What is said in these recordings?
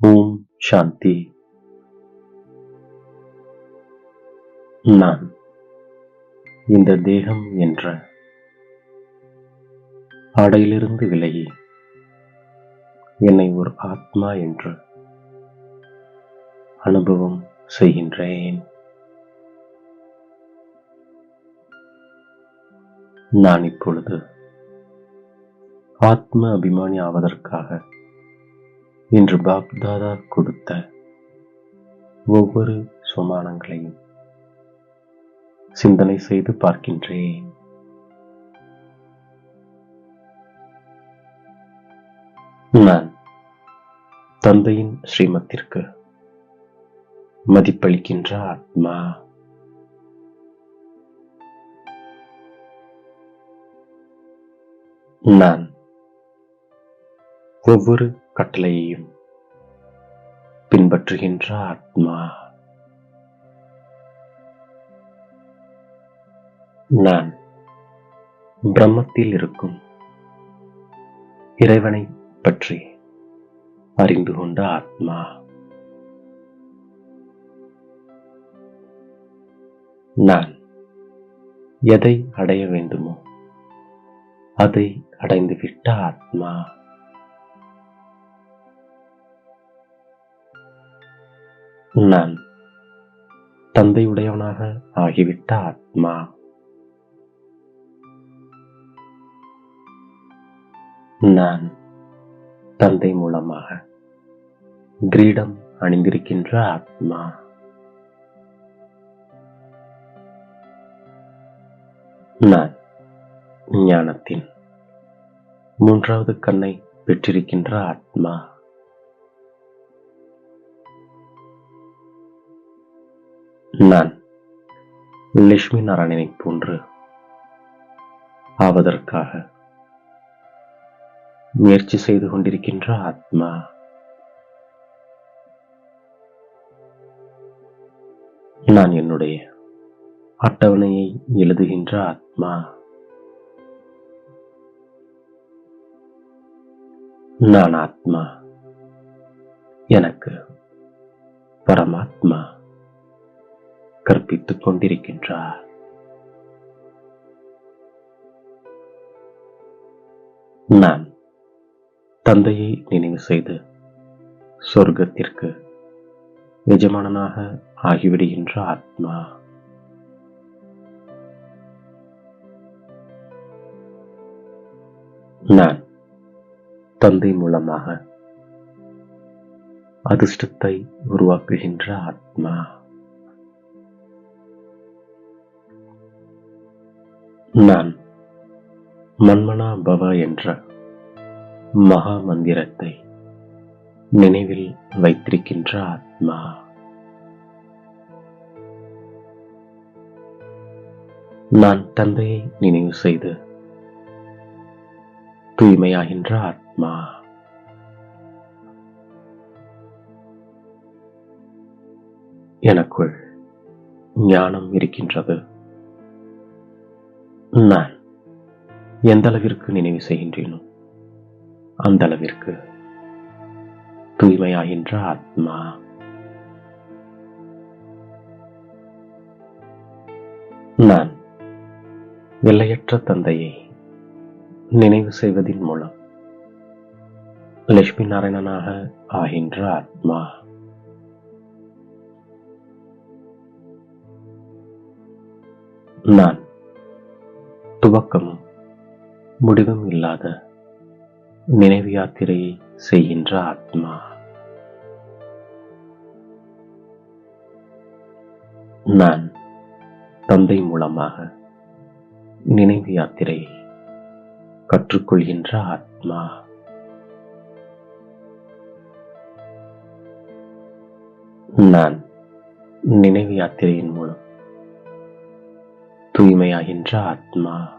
ஓம் சாந்தி. நான் இந்த தேகம் என்ற ஆடையிலிருந்து விலகி என்னை ஒரு ஆத்மா என்று அனுபவம் செய்கின்றேன். நான் இப்பொழுது ஆத்ம அபிமானி ஆவதற்காக இன்று பாப்தாதா கொடுத்த ஒவ்வொரு சுமானங்களையும் சிந்தனை செய்து பார்க்கின்றேன். நான் தந்தையின் ஸ்ரீமத்திற்கு மதிப்பளிக்கின்ற ஆத்மா. நான் ஒவ்வொரு கட்டளையையும் பின்பற்றுகின்ற ஆத்மா. நான் பிரம்மத்தில் இருக்கும் இறைவனை பற்றி அறிந்து கொண்ட ஆத்மா. நான் எதை அடைய வேண்டுமோ அதை அடைந்துவிட்ட ஆத்மா. நான் தந்தையுடையவனாக ஆகிவிட்ட ஆத்மா நான் தந்தை மூலமாக கிரீடம் அணிந்திருக்கின்ற ஆத்மா. நான் ஞானத்தின் மூன்றாவது கண்ணை பெற்றிருக்கின்ற ஆத்மா. நான் லட்சுமி நாராயணனை போன்று ஆவதற்காக முயற்சி செய்து கொண்டிருக்கின்ற ஆத்மா. நான் என்னுடைய அட்டவணையை எழுதுகின்ற ஆத்மா. நான் ஆத்மா. எனக்கு பரமாத்மா. கற்பித்துக் கொண்டிருக்கின்றார். நான் தந்தையை நினைவு செய்து சொர்க்கத்திற்கு எஜமானனாக ஆகிவிடுகின்ற ஆத்மா. நான் தந்தை மூலமாக அதிர்ஷ்டத்தை உருவாக்குகின்ற ஆத்மா. நான் மன்மனா பவ என்ற மகா மந்திரத்தை நினைவில் வைத்திருக்கின்ற ஆத்மா. நான் தந்தையை நினைவு செய்து தூய்மையாகின்ற ஆத்மா. எனக்குள் ஞானம் இருக்கின்றது. நான் எந்த அளவிற்கு நினைவு செய்கின்றேனோ அந்த அளவிற்கு தூய்மையாகின்ற ஆத்மா. நான் எல்லையற்ற தந்தையை நினைவு செய்வதன் மூலம் லட்சுமி நாராயணனாக ஆகின்ற ஆத்மா. நான் துவக்கமும் முடிவும் இல்லாத நினைவு யாத்திரையை செய்கின்ற ஆத்மா. நான் தந்தை மூலமாக நினைவு யாத்திரையை கற்றுக்கொள்கின்ற ஆத்மா. நான் நினைவு யாத்திரையின் மூலம் தூய்மையாகின்ற ஆத்மா.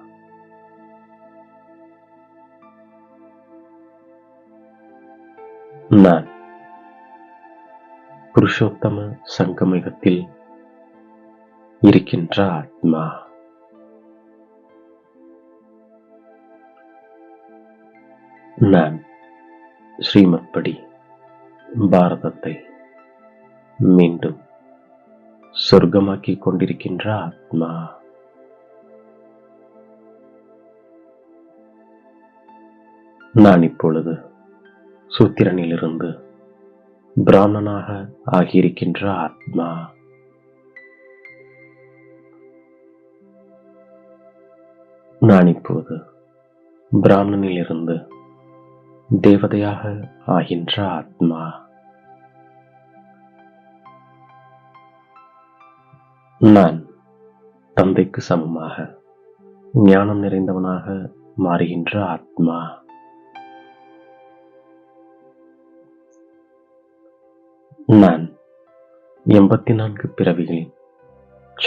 நான் புருஷோத்தம சங்கமிகத்தில் இருக்கின்ற ஆத்மா. நான் ஸ்ரீமத் படி பாரதத்தை மீண்டும் சொர்க்கமாக்கிக் கொண்டிருக்கின்ற ஆத்மா. நான் இப்பொழுது சூத்திரனிலிருந்து பிராமணனாக ஆகியிருக்கின்ற ஆத்மா. நான் இப்போது பிராமணனிலிருந்து தேவதையாக ஆகின்ற ஆத்மா. நான் தந்தைக்கு சமமாக ஞானம் நிறைந்தவனாக மாறுகின்ற ஆத்மா. நான் எண்பத்தி நான்கு பிறவிகளின்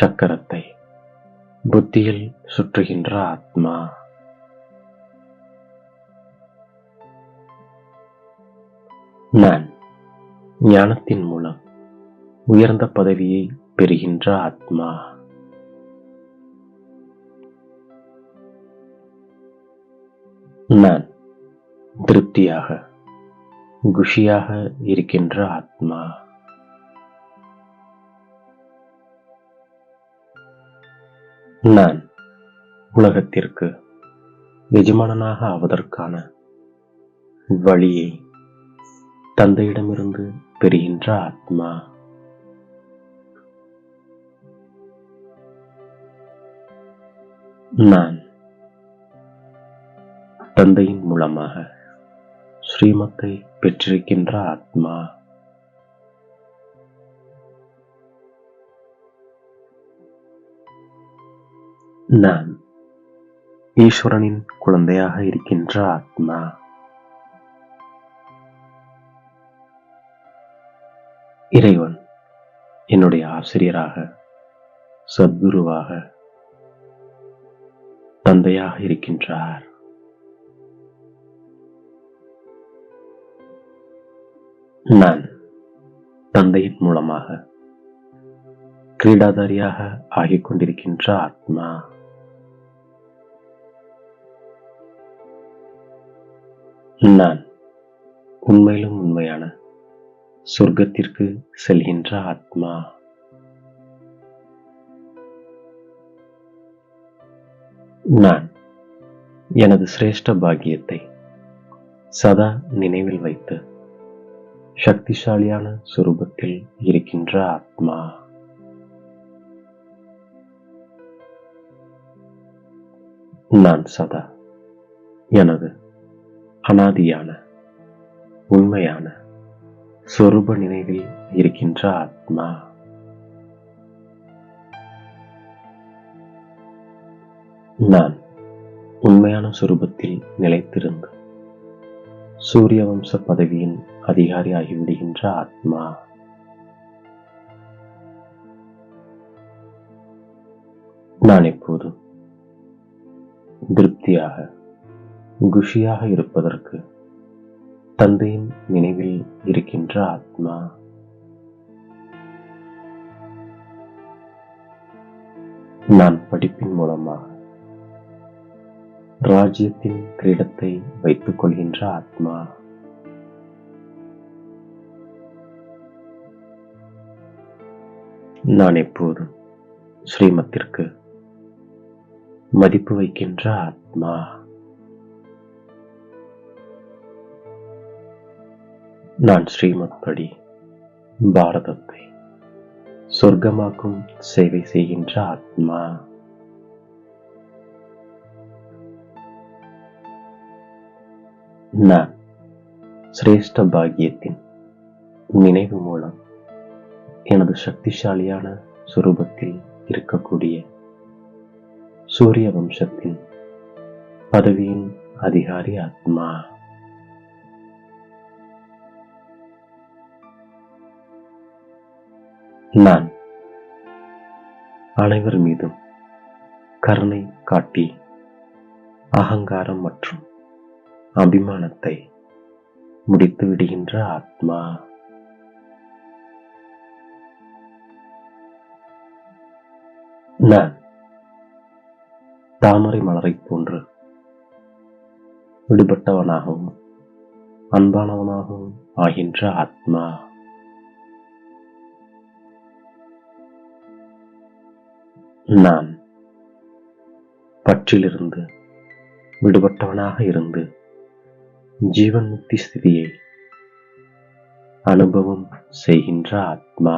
சக்கரத்தை புத்தியில் சுற்றுகின்ற ஆத்மா. நான் ஞானத்தின் மூலம் உயர்ந்த பதவியை பெறுகின்ற ஆத்மா. நான் திருப்தியாக குஷியாக இருக்கின்ற ஆத்மா. நான் உலகத்திற்கு எஜமானனாக ஆவதற்கான வழியை தந்தையிடமிருந்து பெறுகின்ற ஆத்மா. நான் தந்தையின் மூலமாக ஸ்ரீமத்தை பெற்றிருக்கின்ற ஆத்மா. நான் ஈஸ்வரனின் குழந்தையாக இருக்கின்ற ஆத்மா. இறைவன் என்னுடைய ஆசிரியராக சத்குருவாக தந்தையாக இருக்கின்றார். நான் தந்தையின் மூலமாக கிரீடாதாரியாக ஆகிக் கொண்டிருக்கின்ற ஆத்மா. நான் உண்மையிலும் உண்மையான சொர்க்கத்திற்கு செல்கின்ற ஆத்மா. நான் எனது சிரேஷ்ட பாக்கியத்தை சதா நினைவில் வைத்து சக்திசாலியான சுரூபத்தில் இருக்கின்ற ஆத்மா. நான் சதா எனது அனாதியான உண்மையான சொரூப நினைவில் இருக்கின்ற ஆத்மா. நான் உண்மையான சுரூபத்தில் நிலைத்திருந்து சூரிய வம்ச பதவியின் அதிகாரி ஆகிவிடுகின்ற ஆத்மா. நான் எப்போதும் திருப்தியாக குஷியாக இருப்பதற்கு தந்தையின் நினைவில் இருக்கின்ற ஆத்மா. நான் படிப்பின் மூலமாக ராஜ்யத்தின் கிரீடத்தை வைத்துக் கொள்கின்ற ஆத்மா. நான் எப்போதும் ஸ்ரீமத்திற்கு மதிப்பு வைக்கின்ற ஆத்மா? நான் ஸ்ரீமத் படி பாரதத்தை சொர்க்கமாக்கும் சேவை செய்கின்ற ஆத்மா. நான் சிரேஷ்ட பாக்கியத்தின் நினைவு மூலம் எனது சக்திசாலியான சுரூபத்தில் இருக்கக்கூடிய சூரிய வம்சத்தின் பதவியின் அதிகாரி ஆத்மா. நான் அனைவர் மீதும் கருணை காட்டி அகங்காரம் மற்றும் அபிமானத்தை முடித்து விடுகின்ற ஆத்மா. நான் தாமரை மலரைப் போன்று விடுபட்டவனாகவும் அன்பானவனாகவும் ஆகின்ற ஆத்மா. நான் பற்றிலிருந்து விடுபட்டவனாக இருந்து ஜீவன் முக்தி ஸ்திதியை அனுபவம் செய்கின்ற ஆத்மா.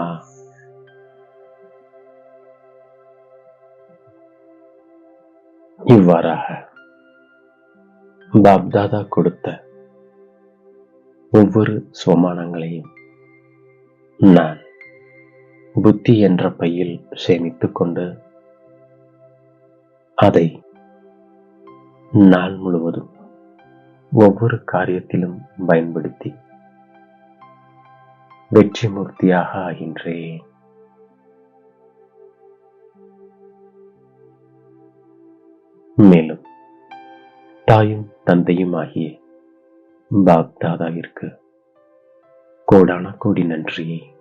இவ்வாறாக பாப்தாதா கொடுத்த ஒவ்வொரு சோமானங்களையும் நான் புத்தி என்ற பையில் சேமித்துக் கொண்டு அதை நாள் முழுவதும் ஒவ்வொரு காரியத்திலும் பயன்படுத்தி வெற்றி மூர்த்தியாக ஆகின்றேன். மேலும் தாயும் தந்தையும் ஆகிய பாக்தாதாவிற்கு கோடான கோடி நன்றியை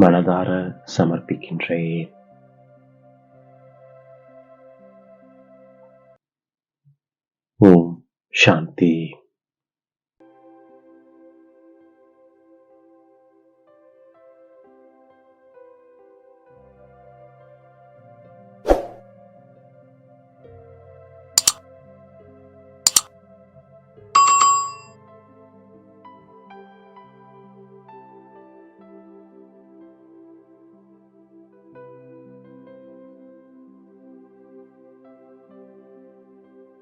மனதார சமர்ப்பிக்கின்றேன். ஓம் சாந்தி.